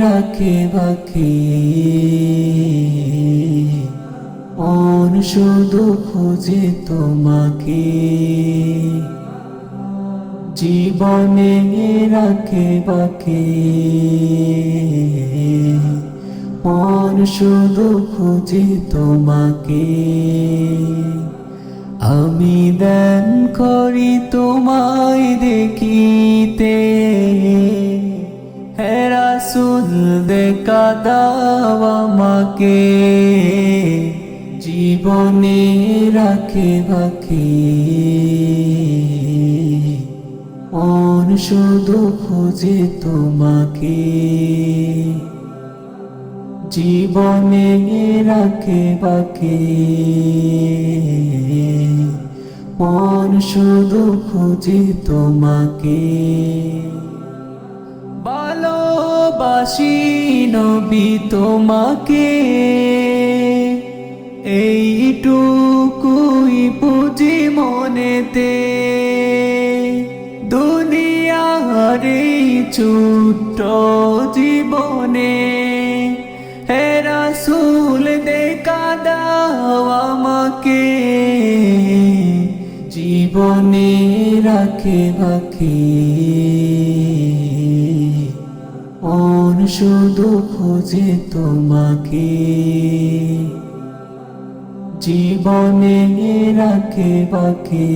রাখে বাকি। মন শুধু খুঁজে তোমাকে। জীবনে রাখে বাকি। মন শুধু খুঁজে তোমাকে। আমি দেন করি তোমায় দেখিতে হেরাসুল দেখা দাও আমাকে। জীবনে রাখে বাকি। মন শুধু খুঁজে তোমাকে। জীবনে রাখে বাকি। মন শুধু খুঁজে তোমাকে। ভালোবাসি নবী তোমাকে। এইটুকুই বুঝি মনেতে। দুনিয়ার এই ছোট্ট জীবনে হে রাসূল, দেখা দাও আমাকে। জীবনে রাখে বাকি মন শুধু খুঁজে তোমাকে। জীবনে রাখে বাকি।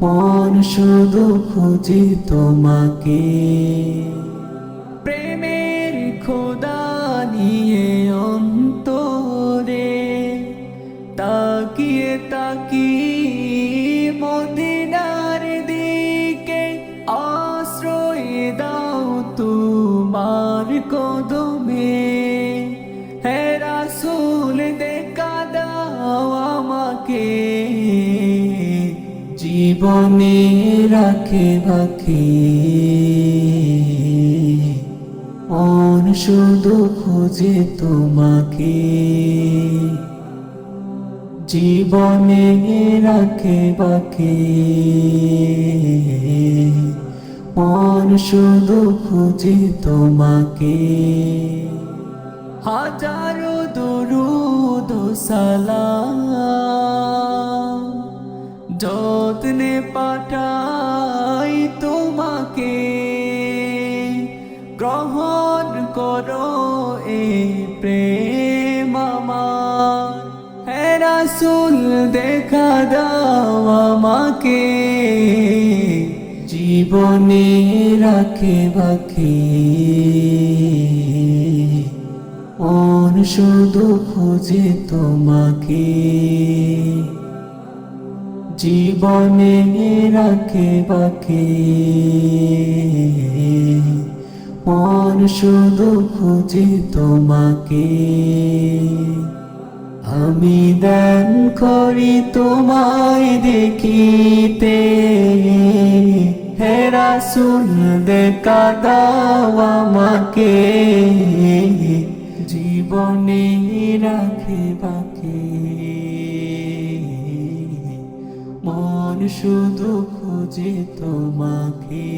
মন শুধু খুঁজে তোমাকে। প্রেমের খোদা নিয়ে অন্তরে তাকিয়ে তাকিয়ে মদিনার কদমে হে রাসূল, দেখা দাও আমাকে। জীবনে রাখে বাকি। মন শুধু খুঁজে তোমাকে। জীবনে রাখে বাকি। মন শুধু খুঁজে তোমাকে। হাজারো দরুদ সালাম যত্নে পাঠাই তোমাকে। গ্রহণ করো এই প্রেম আমার। হে রাসূল, দেখা দাও আমাকে। জীবনে রাখে বাকি। মন শুধু খুঁজে তোমাকে। জীবনে রাখে বাকি। মন শুধু খুঁজে তোমাকে। আমি দান করি তোমায় দেখিতে। শুন দেখা দাও আমাকে জীবনে রাখে বাকে। মন শুধু খুঁজে তোমাকে।